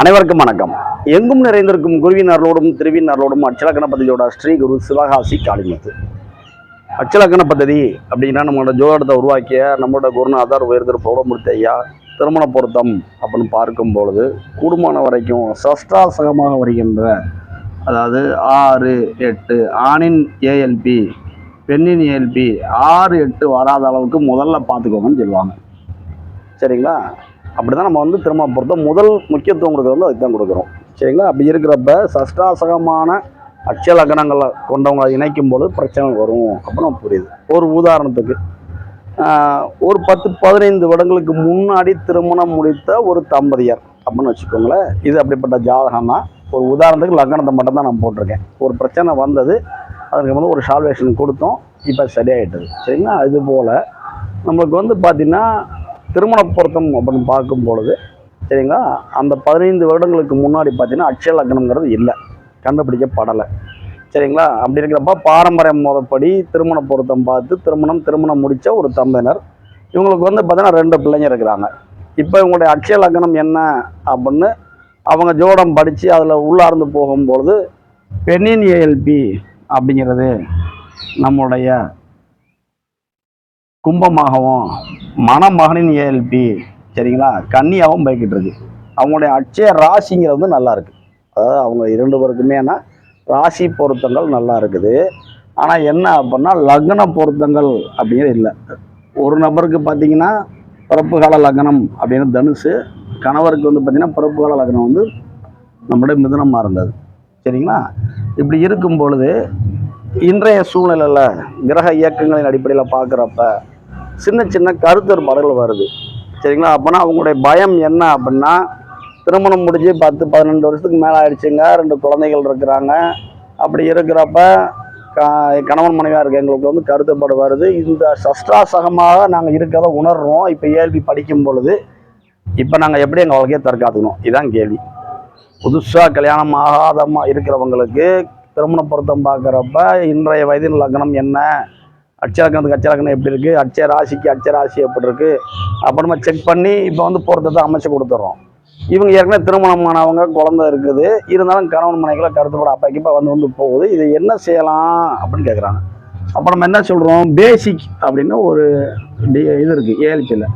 அனைவருக்கும் வணக்கம். எங்கும் நிறைந்திருக்கும் குருவினர்களோடும் திருவினர்களோடும் அச்சலக்கண பத்தியோட ஸ்ரீ குரு சிவகாசி காளிமத்து. அச்சலக்கண பദ്ധதி அப்படின்னா நம்மளோட ஜோதிடத்தை உருவாக்கிய நம்மளோட குருநாதர் உயர்திரு பௌடமூர்த்தி ஐயா திருமண பொருத்தம் அப்படின்னு பார்க்கும் பொழுது கூடுமான வரைக்கும் சஷ்டாசகமாக வருகின்ற அதாவது ஆறு எட்டு ஆணின் ஏஎல்பி பெண்ணின் ஏஎல்பி ஆறு எட்டு வராத அளவுக்கு முதல்ல பார்த்துக்கோங்கன்னு சொல்லுவாங்க. சரிங்களா? அப்படி தான் நம்ம வந்து திரும்ப பொறுத்த முதல் முக்கியத்துவம் கொடுக்குறது வந்து அதுக்கு தான் கொடுக்குறோம். சரிங்களா? அப்படி இருக்கிறப்ப சஷ்டாசகமான அட்சய லக்னங்களை கொண்டவங்களை இணைக்கும் போது பிரச்சனை வரும் அப்படின்னு புரியுது. ஒரு உதாரணத்துக்கு ஒரு பத்து பதினைந்து வருடங்களுக்கு முன்னாடி திருமணம் முடித்த ஒரு தம்பதியர் அப்படின்னு வச்சுக்கோங்களேன். இது அப்படிப்பட்ட ஜாதகம்னா ஒரு உதாரணத்துக்கு லக்னத்தை மட்டும் தான் நான் போட்டிருக்கேன். ஒரு பிரச்சனை வந்தது அதுக்கு வந்து ஒரு சால்வேஷன் கொடுத்தோம் இப்போ சரியாயிட்டது. சரிங்களா? இது போல் நம்மளுக்கு வந்து பார்த்திங்கன்னா திருமண பொருத்தம் அப்படின்னு பார்க்கும் பொழுது சரிங்களா? அந்த பதினைந்து வருடங்களுக்கு முன்னாடி பார்த்தீங்கன்னா அட்சய லக்னம்ங்கிறது இல்லை. கண்டுபிடிக்கப்படலை. சரிங்களா? அப்படி இருக்கிறப்ப பாரம்பரிய முறைப்படி திருமண பொருத்தம் பார்த்து திருமணம் திருமணம் முடித்த ஒரு தம்பினர் இவங்களுக்கு வந்து பார்த்தீங்கன்னா ரெண்டு பிள்ளைங்க இருக்கிறாங்க. இப்போ இவங்களுடைய அட்சய லக்னம் என்ன அப்படின்னு அவங்க ஜோடம் படித்து அதில் உள்ளார்ந்து போகும்பொழுது பெண்ணின் ஏஎல்பி அப்படிங்கிறது நம்முடைய கும்பமாகவும் மணமகனின் ஏஎல்பி சரிங்களா? கன்னியாகவும் போய்கிட்டு இருக்கு. அவங்களுடைய அட்சய ராசிங்கிறது வந்து நல்லா இருக்கு. அதாவது அவங்க இரண்டு பேருக்குமே ராசி பொருத்தங்கள் நல்லா இருக்குது. ஆனால் என்ன அப்படின்னா லக்ன பொருத்தங்கள் அப்படிங்கிறது இல்லை. ஒரு நபருக்கு பார்த்தீங்கன்னா பிறப்பு கால லக்னம் அப்படின்னு தனுசு கணவருக்கு வந்து பார்த்தீங்கன்னா பிறப்பு கால லக்னம் வந்து நம்முடைய மிதுனமாக இருந்தது. சரிங்களா? இப்படி இருக்கும் பொழுது இன்றைய சூழ்நிலையில் கிரக இயக்கங்களின் அடிப்படையில் பார்க்குறப்ப சின்ன சின்ன கருத்தர் வேறுபாடுகள் வருது. சரிங்களா? அப்போனா அவங்களுடைய பயம் என்ன அப்படின்னா திருமணம் முடிஞ்சு பத்து பதினெண்டு வருஷத்துக்கு மேலே ஆயிடுச்சுங்க. ரெண்டு குழந்தைகள் இருக்கிறாங்க. அப்படி இருக்கிறப்ப க- கணவன் மனைவியாக இருக்க எங்களுக்கு வந்து கருத்துப்பாடு வருது. இந்த சஷ்டாசகமாக நாங்கள் இருக்கிறத உணர்றோம். இப்போ ஏழ்வி படிக்கும் பொழுது இப்போ நாங்கள் எப்படி எங்கள் வாழ்க்கையை தற்காத்துக்கணும்? இதுதான் கேள்வி. புதுசாக கல்யாணம் ஆகாதமா இருக்கிறவங்களுக்கு திருமண பொருத்தம் பார்க்குறப்ப இன்றைய வயதின் லக்னம் என்ன? அச்சலக்கணத்துக்கு அச்சலக்கணம் எப்படி இருக்குது அச்சய ராசிக்கு அச்சய ராசி எப்படி இருக்குது அப்புறமா செக் பண்ணி இப்போ வந்து பொருத்தத்தை அமைச்சு கொடுத்துட்றோம் இவங்க ஏற்கனவே திருமணமானவங்க குழந்தை இருக்குது. இருந்தாலும் கணவன் மனைகளை கருத்துப்பட அப்பைக்கு இப்போ வந்து வந்து போகுது. இது என்ன செய்யலாம் அப்படின்னு கேட்குறாங்க அப்போ நம்ம என்ன சொல்கிறோம் பேசிக் அப்படின்னு ஒரு டி இது இருக்குது ஏஎல்பியில்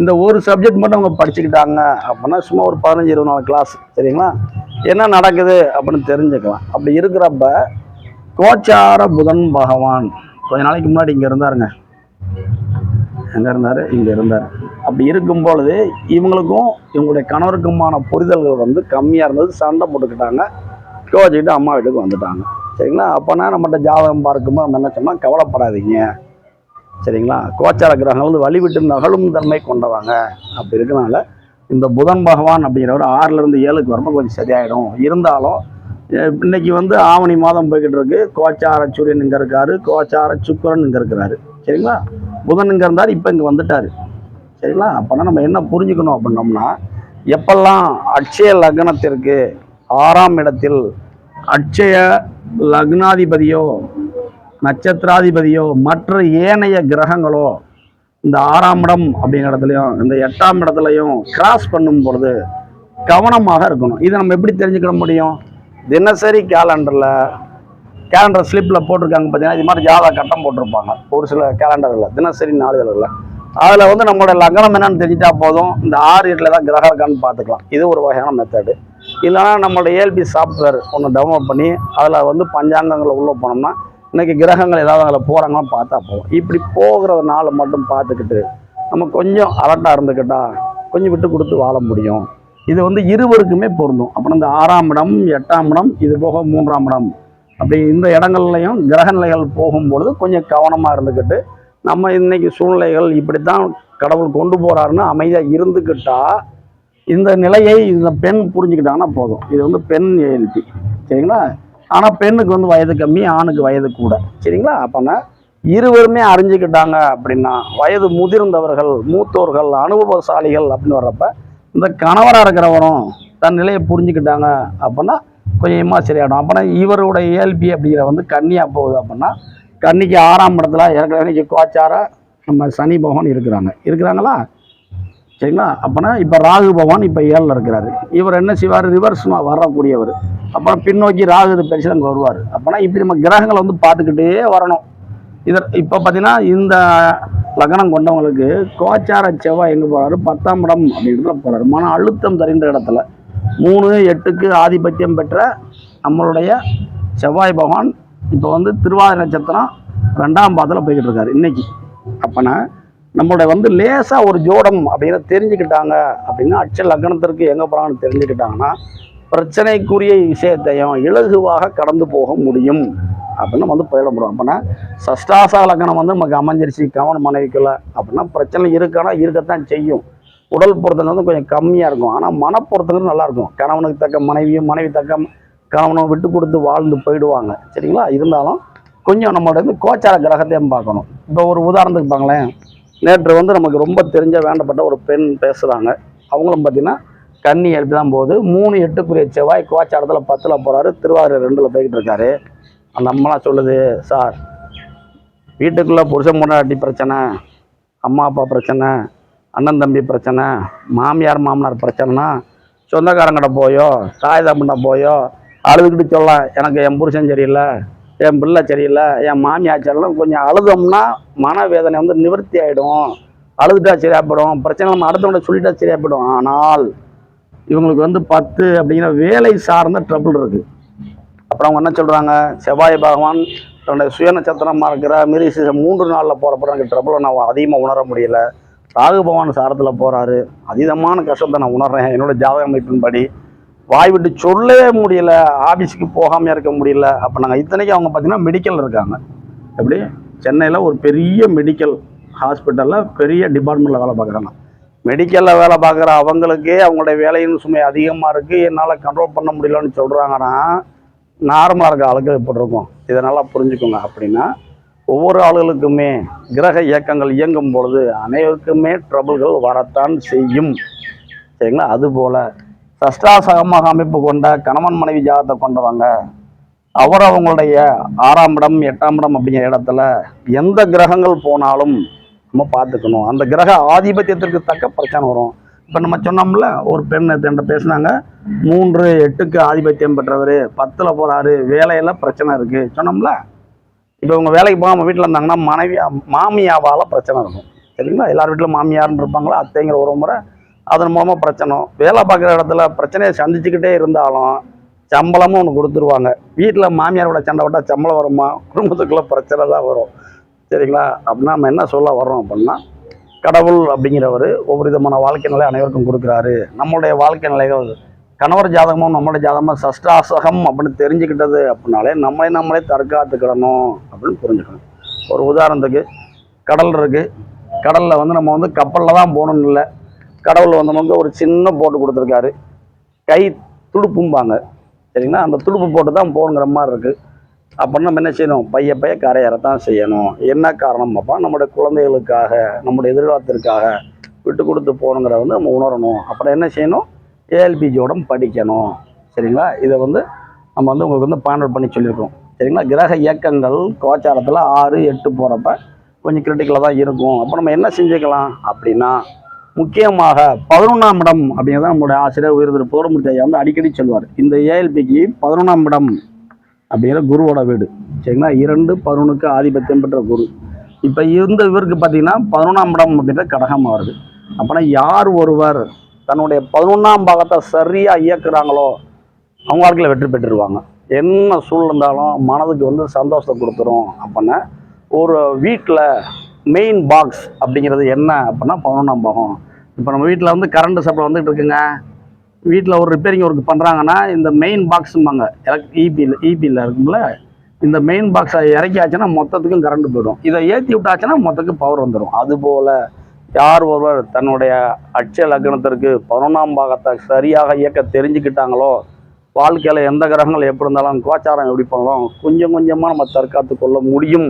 இந்த ஒரு சப்ஜெக்ட் மட்டும் அவங்க படிச்சுக்கிட்டாங்க அப்படின்னா சும்மா ஒரு பதினஞ்சு இருபது நாலு கிளாஸ் சரிங்களா? என்ன நடக்குது அப்படின்னு தெரிஞ்சுக்கலாம். அப்படி இருக்கிறப்ப கோச்சார புதன் பகவான். கொஞ்ச நாளைக்கு முன்னாடி இங்கே இருந்தாருங்க. எங்கே இருந்தார்? இங்கே இருந்தார். அப்படி இருக்கும் பொழுது இவங்களுக்கும் இவங்களுடைய கணவருக்குமான புரிதல்கள் வந்து கம்மியாக இருந்தது. சண்டை போட்டுக்கிட்டாங்க. கோச்சிக்கிட்டு அம்மா வீட்டுக்கு வந்துட்டாங்க. சரிங்களா? அப்போனா நம்மகிட்ட ஜாதகம் பார்க்கும்போது நம்ம என்ன சொன்னால் கவலைப்படாதீங்க. சரிங்களா? கோச்சார கிரகங்கள் வந்து வழிவிட்டு நகலும் தன்மை கொண்டவாங்க அப்படி இருக்கனால இந்த புதன் பகவான் அப்படிங்கிறவர் ஆறுலேருந்து ஏழுக்கு வரும்போது கொஞ்சம் சரியாயிடும். இருந்தாலும் இன்னைக்கு வந்து ஆவணி மாதம் போய்கிட்டு இருக்கு கோச்சார சூரியன் இங்கே இருக்காரு. கோச்சார சுக்கரன் இங்கே இருக்கிறாரு. சரிங்களா? புதன் இங்கே இருந்தார் இப்போ இங்கே வந்துட்டார். சரிங்களா? அப்போனா நம்ம என்ன புரிஞ்சுக்கணும் அப்படின்னோம்னா எப்பெல்லாம் அட்சய லக்னத்திற்கு ஆறாம் இடத்தில் அட்சய லக்னாதிபதியோ நட்சத்திராதிபதியோ மற்ற ஏனைய கிரகங்களோ இந்த ஆறாம் இடம் அப்படிங்கிற இடத்துலையும் இந்த எட்டாம் இடத்துலையும் கிராஸ் பண்ணும் பொழுது கவனமாக இருக்கணும். இதை நம்ம எப்படி தெரிஞ்சுக்கிட முடியும்? தினசரி கேலண்டரில் கேலண்டர் ஸ்லிப்பில் போட்டிருக்காங்க பார்த்தீங்கன்னா இது மாதிரி ஜாதக கட்டம் போட்டிருப்பாங்க. ஒரு சில கேலண்டரில் தினசரி நாளிதழில். அதில் வந்து நம்மளோட லக்னம் என்னன்னு தெரிஞ்சிட்டா போதும். இந்த ஆறு எட்டில் தான் கிரகம் இருக்கான்னு பார்த்துக்கலாம். இது ஒரு வகையான மெத்தடு இல்லைன்னா நம்மளோட ஏஎல்பி சாஃப்ட்வேர் ஒன்று டவுன்லோட் பண்ணி அதில் வந்து பஞ்சாங்கங்களை உள்ளே போனோம்னா இன்றைக்கி கிரகங்கள் ஏதாவது அதில் போகிறாங்கன்னு பார்த்தா போதும். இப்படி போகிறதுனால மட்டும் பார்த்துக்கிட்டு நம்ம கொஞ்சம் அலர்ட்டாக இருந்துக்கிட்டா கொஞ்சம் விட்டு கொடுத்து வாழ முடியும். இது வந்து இருவருக்குமே பொருந்தும். அப்புறம் இந்த ஆறாம் இடம் எட்டாம் இடம் இது போக மூன்றாம் இடம். அப்படி இந்த இடங்கள்லையும் கிரக நிலைகள் போகும்பொழுது கொஞ்சம் கவனமாக இருந்துக்கிட்டு நம்ம இன்னைக்கு சூழ்நிலைகள் இப்படித்தான் கடவுள் கொண்டு போகிறாருன்னு அமைதியாக இருந்துக்கிட்டா இந்த நிலையை இந்த பெண் புரிஞ்சுக்கிட்டாங்கன்னா போதும். இது வந்து பெண் ஏஎல்பி சரிங்களா? ஆனால் பெண்ணுக்கு வந்து வயது கம்மி ஆணுக்கு வயது கூட. சரிங்களா? அப்போனா இருவருமே அறிஞ்சுக்கிட்டாங்க அப்படின்னா வயது முதிர்ந்தவர்கள் மூத்தோர்கள் அனுபவசாலிகள் அப்படின்னு வர்றப்ப இந்த கணவராக இருக்கிறவரும் தன் நிலையை புரிஞ்சுக்கிட்டாங்க அப்படின்னா கொஞ்சமாக சரியாயிடும். அப்படின்னா இவருடைய இயல்பி அப்படிங்கிற வந்து கன்னியாக போகுது அப்படின்னா கன்னிக்கு ஆறாம் இடத்துல ஏற்கனவே கோச்சார நம்ம சனி பகவான் இருக்கிறாங்க. இருக்கிறாங்களா? சரிங்களா? அப்போனா இப்போ ராகு பகவான் இப்போ ஏழில் இருக்கிறாரு. இவர் என்ன செய்வார்? ரிவர்ஸ்மாக வரக்கூடியவர். அப்புறம் பின்னோக்கி ராகு இது பெருசு அங்கே வருவார். அப்போனா இப்படி நம்ம கிரகங்களை வந்து பார்த்துக்கிட்டே வரணும். இதர் இப்போ பார்த்தீங்கன்னா இந்த லக்னம் கொண்டவங்களுக்கு கோச்சார செவ்வாய் எங்கே போகிறாரு பத்தாம் இடம் அப்படின்றத போகிறாரு மன அழுத்தம் தருகின்ற இடத்துல. மூணு எட்டுக்கு ஆதிபத்தியம் பெற்ற நம்மளுடைய செவ்வாய் பகவான் இப்போ வந்து திருவாதிரை நட்சத்திரம் ரெண்டாம் பாதத்தில் போய்கிட்டு இருக்காரு இன்னைக்கு. அப்போனா நம்மளுடைய வந்து லேசாக ஒரு ஜோடம் அப்படின்னு தெரிஞ்சுக்கிட்டாங்க அப்படின்னா அட்ச லக்னத்திற்கு எங்கே போகிறாங்கன்னு தெரிஞ்சுக்கிட்டாங்கன்னா பிரச்சனைக்குரிய விஷயத்தையும் இலகுவாக கடந்து போக முடியும். அப்படின்னு வந்து பயிரிடப்படும் அப்படின்னா சஷ்டாசா லக்கணம் வந்து நமக்கு அமைஞ்சிருச்சு கவனம் மனைவிக்குள்ள. அப்படின்னா பிரச்சனை இருக்கானா இருக்கத்தான் செய்யும். உடல் பொருத்தங்கள் வந்து கொஞ்சம் கம்மியாக இருக்கும். ஆனால் மனப்பொருத்தங்கள் நல்லாயிருக்கும் கணவனுக்கு தக்க மனைவியும் மனைவி தக்க கணவனை விட்டு கொடுத்து வாழ்ந்து போயிடுவாங்க. சரிங்களா? இருந்தாலும் கொஞ்சம் நம்மளோட வந்து கோச்சார கிரகத்தையும் பார்க்கணும். இப்போ ஒரு உதாரணத்துக்கு பாங்களேன் நேற்று வந்து நமக்கு ரொம்ப தெரிஞ்ச வேண்டப்பட்ட ஒரு பெண் பேசுகிறாங்க அவங்களும் பார்த்தீங்கன்னா கண்ணி எழுப்பி தான் போகுது. மூணு எட்டுக்குரிய செவ்வாய் கோச்சாரத்தில் பத்தில் போகிறாரு திருவாரூர் ரெண்டில் போய்கிட்டு இருக்காரு. அந்த அம்மாலாம் சொல்லுது சார் வீட்டுக்குள்ளே புருஷன் முன்னாடி பிரச்சனை அம்மா அப்பா பிரச்சனை அண்ணன் தம்பி பிரச்சனை மாமியார் மாமனார் பிரச்சனைனா சொந்தக்காரங்கிட்ட போயோ தாய் தம்பிட்ட போயோ அழுதுகிட்டு சொல்ல எனக்கு என் புருஷன் சரியில்லை என் பிள்ளை சரியில்லை என் மாமியார் கொஞ்சம் அழுதோம்னா மனவேதனை வந்து நிவர்த்தி ஆகிடும் அழுதுட்டா சரியாப்படும் பிரச்சனை நம்ம அடுத்தவங்க சொல்லிட்டா சரியாப்படும் ஆனால் இவங்களுக்கு வந்து பத்து அப்படிங்கிற வேலை சார்ந்த ட்ரபிள் இருக்குது அப்புறம் அவங்க என்ன சொல்கிறாங்க செவ்வாய் பகவான் தன்னுடைய சுய நட்சத்திரமாக இருக்கிற மிரிசி மூன்று நாளில் போகிறப்ப எனக்கு ட்ரபிளை நான் அதிகமாக உணர முடியல. ராகு பகவான் சாரத்தில் போகிறாரு அதீதமான கஷ்டத்தை நான் உணர்றேன். என்னோடய ஜாதக அமைப்பின்படி. வாய் விட்டு சொல்லவே முடியல. ஆஃபீஸுக்கு போகாமல் இருக்க முடியல. அப்போ நாங்கள் இத்தனைக்கு அவங்க பார்த்திங்கன்னா மெடிக்கல் இருக்காங்க. எப்படி? சென்னையில் ஒரு பெரிய மெடிக்கல் ஹாஸ்பிட்டலில் பெரிய டிபார்ட்மெண்ட்டில் வேலை பார்க்குறாங்க. மெடிக்கலில் வேலை பார்க்குற அவங்களுக்கே அவங்களுடைய வேலையின் சுமை அதிகமாக இருக்குது என்னால் கண்ட்ரோல் பண்ண முடியலன்னு சொல்கிறாங்கன்னா நார்மலாக இருக்க ஆளுக்கு எப்படி இருக்கும் இதை நல்லா புரிஞ்சுக்கோங்க அப்படின்னா ஒவ்வொரு ஆளுகளுக்குமே கிரக இயக்கங்கள் இயங்கும் பொழுது அனைவருக்குமே ட்ரபிள்கள் வரத்தான் செய்யும். சரிங்களா? அதுபோல் சஷ்டாசகமாக அமைப்பு கொண்ட கணவன் மனைவி ஜாதத்தை கொண்டவங்க அவர் அவங்களுடைய ஆறாம் இடம் எட்டாம் இடம் அப்படிங்கிற இடத்துல எந்த கிரகங்கள் போனாலும் நம்ம பார்த்துக்கணும். அந்த கிரக ஆதிபத்தியத்திற்கு தக்க பிரச்சனை வரும். இப்போ நம்ம சொன்னோம்ல ஒரு பெண் என்கிட்ட பேசுனாங்க மூன்று எட்டுக்கு ஆதிபத்தியம் பெற்றவர் பத்தில் போகிறாரு வேலையில் பிரச்சனை இருக்குது சொன்னோம்ல. இப்போ இவங்க வேலைக்கு போகாமல் வீட்டில் இருந்தாங்கன்னா மனைவி மாமியாவால் பிரச்சனை இருக்கும். சரிங்களா? எல்லார் வீட்டிலும் மாமியார்னு இருப்பாங்களா? அத்தைங்கிற ஒரு முறை அதன் மூலமாக பிரச்சனை. வேலை பார்க்குற இடத்துல பிரச்சனையை சந்திச்சுக்கிட்டே இருந்தாலும் சம்பளமும் ஒன்று கொடுத்துருவாங்க. வீட்டில் மாமியாரோட சண்டை விட்டால் சம்பளம் வருமா? குடும்பத்துக்குள்ளே பிரச்சனை தான் வரும். சரிங்களா? அப்படின்னா நம்ம என்ன சொல்ல வர்றோம் அப்படின்னா கடவுள் அப்படிங்கிறவர் ஒவ்வொரு விதமான வாழ்க்கை நிலை அனைவருக்கும் கொடுக்குறாரு. நம்மளுடைய வாழ்க்கை நிலைகள் கணவர் ஜாதகமும் நம்மளுடைய ஜாதகமும் சஷ்டாசகம் அப்படின்னு தெரிஞ்சுக்கிட்டது அப்படின்னாலே நம்மளே நம்மளே தற்காத்துக்கிடணும் அப்படின்னு புரிஞ்சுக்கணும். ஒரு உதாரணத்துக்கு கடல் இருக்குது கடலில் வந்து நம்ம வந்து கப்பலில் தான் போகணும்னு இல்லை. கடவுள் வந்தவங்க ஒரு சின்ன போட்டு கொடுத்துருக்காரு. கை துடுப்பும்பாங்க. சரிங்களா? அந்த துடுப்பு போட்டு தான் போகணுங்கிற மாதிரி இருக்குது அப்படின்னா நம்ம என்ன செய்யணும்? பைய பைய கரையறத்தான் செய்யணும். என்ன காரணம் அப்போ? நம்முடைய குழந்தைகளுக்காக நம்முடைய எதிர்காலத்திற்காக விட்டு கொடுத்து போகணுங்கிறத வந்து நம்ம உணரணும். அப்புறம் என்ன செய்யணும்? ஏஎல்பிஜியோட படிக்கணும். சரிங்களா? இதை வந்து நம்ம வந்து உங்களுக்கு வந்து பாயிண்ட் பண்ணி சொல்லியிருக்கோம். சரிங்களா? கிரக இயக்கங்கள் கோச்சாரத்தில் ஆறு எட்டு போகிறப்ப கொஞ்சம் கிரிட்டிக்கலாக தான் இருக்கும். அப்போ நம்ம என்ன செஞ்சுக்கலாம்? அப்படின்னா முக்கியமாக பதினொன்றாம் இடம் அப்படிங்கிறத நம்மளுடைய ஆசிரியர் உயர்திரு போரமூர்த்தி ஐயா வந்து அடிக்கடி சொல்வார் இந்த ஏஎல்பிக்கு பதினொன்றாம் இடம் அப்படிங்கிற குருவோட வீடு. சரிங்களா? இரண்டு பதினொன்றுக்கு ஆதிபத்தியம் பெற்ற குரு. இப்போ இருந்த இவருக்கு பார்த்தீங்கன்னா பதினொன்றாம் இடம் அப்படின்ற கடகம் வருது அப்போனா யார் ஒருவர் தன்னுடைய பதினொன்றாம் பாகத்தை சரியாக இயக்குறாங்களோ அவங்க வாழ்க்கையில் வெற்றி பெற்றுருவாங்க. என்ன சூழல் இருந்தாலும் மனதுக்கு வந்து சந்தோஷத்தை கொடுத்துரும் அப்படின்னா ஒரு வீட்டில் மெயின் பாக்ஸ் அப்படிங்கிறது என்ன? அப்படின்னா பதினொன்றாம் பாகம். இப்போ நம்ம வீட்டில் வந்து கரண்ட் சப்ளை வந்துகிட்டு இருக்குங்க. வீட்டில் ஒரு ரிப்பேரிங் ஒர்க் பண்ணுறாங்கன்னா இந்த மெயின் பாக்ஸும்பாங்க எலக் இபியில் இபியில் இருக்கும்ல. இந்த மெயின் பாக்ஸை இறக்கியாச்சுன்னா மொத்தத்துக்கும் கரண்ட் போயிடும். இதை ஏற்றி விட்டாச்சுன்னா மொத்தத்துக்கு பவர் வந்துடும் அதுபோல் யார் ஒருவர் தன்னுடைய அட்சய லக்னத்திற்கு பதினொன்றாம் பாகத்தை சரியாக இயக்க தெரிஞ்சுக்கிட்டாங்களோ வாழ்க்கையில் எந்த கிரகங்கள் எப்படி இருந்தாலும் கோச்சாரம் எப்படி பண்ணலாம் கொஞ்சம் கொஞ்சமாக நம்ம தற்காத்து கொள்ள முடியும்.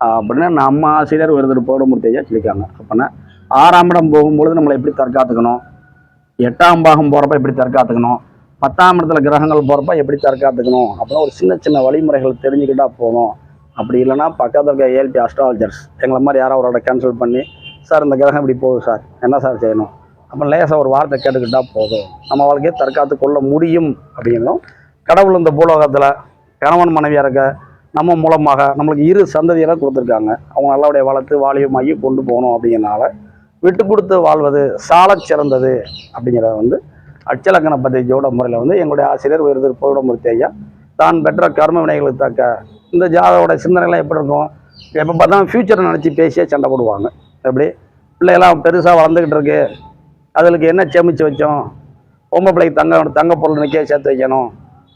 அப்படின்னா நம்ம ஆசிரியர் ஒருத்தர் போடமூர்த்தி ஐயா சொல்லியிருக்காங்க அப்படின்னா ஆறாம் இடம் போகும்பொழுது நம்மளை எப்படி தற்காத்துக்கணும்? எட்டாம் பாகம் போகிறப்ப எப்படி தற்காத்துக்கணும்? பத்தாம் இடத்துல கிரகங்கள் போகிறப்ப எப்படி தற்காத்துக்கணும்? அப்புறம் ஒரு சின்ன சின்ன வழிமுறைகள் தெரிஞ்சுக்கிட்டா போதும். அப்படி இல்லைன்னா பக்கத்தில் இருக்க ஏஎல்பி அஸ்ட்ராலஜர்ஸ் எங்களை மாதிரி யாரோ அவரோட கேன்சல் பண்ணி சார் இந்த கிரகம் இப்படி போகுது சார். என்ன சார் செய்யணும்? அப்போ லேசாக ஒரு வார்த்தை கேட்டுக்கிட்டால் போதும். நம்ம வாழ்க்கையை தற்காத்து கொள்ள முடியும் அப்படின்னும் கடவுள் இந்த பூலோகத்தில் கணவன் மனைவியாக இருக்க நம்ம மூலமாக நம்மளுக்கு இரு சந்ததியெல்லாம் கொடுத்துருக்காங்க. அவங்க நல்லபடியாக வளர்த்து வாலியமாகி கொண்டு போகணும் அப்படிங்கிறனால விட்டு கொடுத்து வாழ்வது சாலச் சிறந்தது அப்படிங்கிறத வந்து அச்சலக்கண பத்திரிகையோட முறையில் வந்து எங்களுடைய ஆசிரியர் உயர்திரு பௌடமூர்த்தி ஐயா தான் பெற்ற கர்ம வினைகளுக்கு தக்க இந்த ஜாதகோட சிந்தனைலாம் எப்படி இருக்கும்? எப்போ பார்த்தா ஃப்யூச்சரை நினச்சி பேசியே சண்டை போடுவாங்க. எப்படி? பிள்ளைகளாம் பெருசாக வளர்ந்துக்கிட்டு இருக்கு. அதுகளுக்கு என்ன சேமித்து வச்சோம்? பொம்பை பிள்ளைக்கு தங்க தங்க பொருள் நிற்க சேர்த்து வைக்கணும்.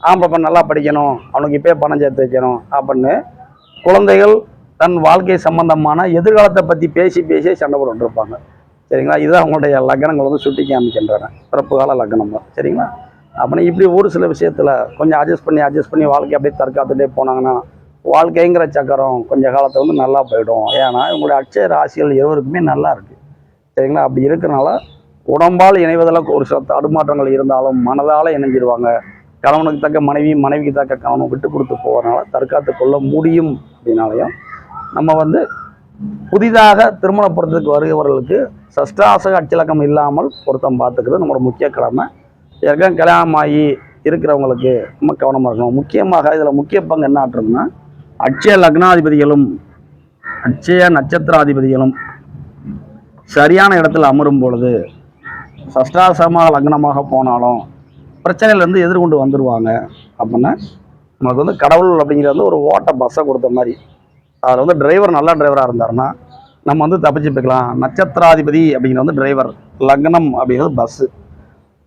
ஆம்பளை பண்ண நல்லா படிக்கணும். அவனுக்கு இப்போயே பணம் சேர்த்து வைக்கணும் அப்படின்னு குழந்தைகள் தன் வாழ்க்கை சம்பந்தமான எதிர்காலத்தை பற்றி பேசி பேசியே சண்டை போட்டுட்டு இருப்பாங்க. சரிங்களா? இதுதான் அவங்களுடைய லக்னங்கள் வந்து சுட்டி காமிக்கின்றன. பிறப்பு கால லக்னம் தான் சரிங்களா அப்படின்னு இப்படி ஒரு சில விஷயத்தில் கொஞ்சம் அட்ஜஸ்ட் பண்ணி அட்ஜஸ்ட் பண்ணி வாழ்க்கை அப்படியே தற்காத்துட்டே போனாங்கன்னா வாழ்க்கைங்கிற சக்கரம் கொஞ்ச காலத்தை வந்து நல்லா போயிடும். ஏன்னா இவங்களுடைய அட்சய ராசிகள் இருவருக்குமே நல்லா இருக்குது சரிங்களா? அப்படி இருக்கிறனால உடம்பால் இணைவதில் ஒரு சில தடுமாற்றங்கள் இருந்தாலும் மனதால் இணைஞ்சிருவாங்க. கணவனுக்கு தக்க மனைவி மனைவிக்கு தக்க கணவனும் விட்டு கொடுத்து போகிறனால தற்காத்து கொள்ள முடியும் அப்படின்னாலையும் நம்ம வந்து புதிதாக திருமண பொருத்தத்துக்கு வருகிறவர்களுக்கு சஷ்டாசக அச்சலக்கம் இல்லாமல் பொருத்தம் பார்த்துக்கிறது நம்மளோட முக்கிய கடமை. ஏற்கனவே கல்யாணம் ஆகி இருக்கிறவங்களுக்கு நம்ம கவனமாக இருக்கணும். முக்கியமாக இதில் முக்கிய பங்கு என்ன ஆற்றுதுன்னா அட்சய லக்னாதிபதிகளும் அட்சய நட்சத்திராதிபதிகளும் சரியான இடத்துல அமரும் பொழுது சஷ்டாசமாக லக்னமாக போனாலும் பிரச்சனையிலேருந்து எதிர்கொண்டு வந்துடுவாங்க அப்படின்னா நமக்கு வந்து கடவுள் அப்படிங்கிறது வந்து ஒரு ஓட்ட பஸ்ஸை கொடுத்த மாதிரி. அதில் வந்து டிரைவர் நல்ல டிரைவராக இருந்தாருன்னா நம்ம வந்து தப்பிச்சு போய்க்கலாம். நட்சத்திராதிபதி அப்படிங்கிறது வந்து டிரைவர் லக்னம் அப்படிங்கிறது பஸ்ஸு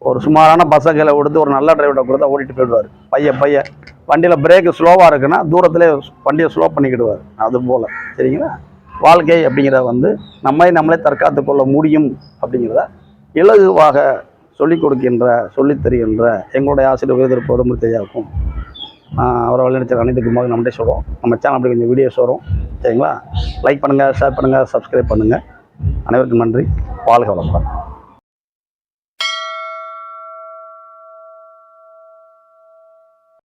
ஒரு சுமாரான பஸ்ஸை கையில் கொடுத்து ஒரு நல்ல டிரைவர்கிட்ட கொடுத்தா ஓட்டிட்டு போயிடுவார். பையன் பையன் வண்டியில் பிரேக்கு ஸ்லோவாக இருக்குன்னா தூரத்திலே வண்டியை ஸ்லோ பண்ணிக்கிடுவார். அது போல். சரிங்களா? வாழ்க்கை அப்படிங்கிறத வந்து நம்மை நம்மளே தற்காத்து கொள்ள முடியும் அப்படிங்கிறத இலகுவாக சொல்லிக் கொடுக்கின்ற சொல்லித் தருகின்ற எங்களுடைய ஆசிரியர் உயர்திரு இருக்கும் அவரை வழிநடத்த அனைத்துக்குமாக நம்மகிட்டே சொல்கிறோம் நம்ம சேனல் அப்படி கொஞ்சம் வீடியோஸ் வரும். சரிங்களா? லைக் பண்ணுங்கள் ஷேர் பண்ணுங்கள் சப்ஸ்கிரைப் பண்ணுங்கள் அனைவருக்கும் நன்றி. வாழ்க வளமுடன்.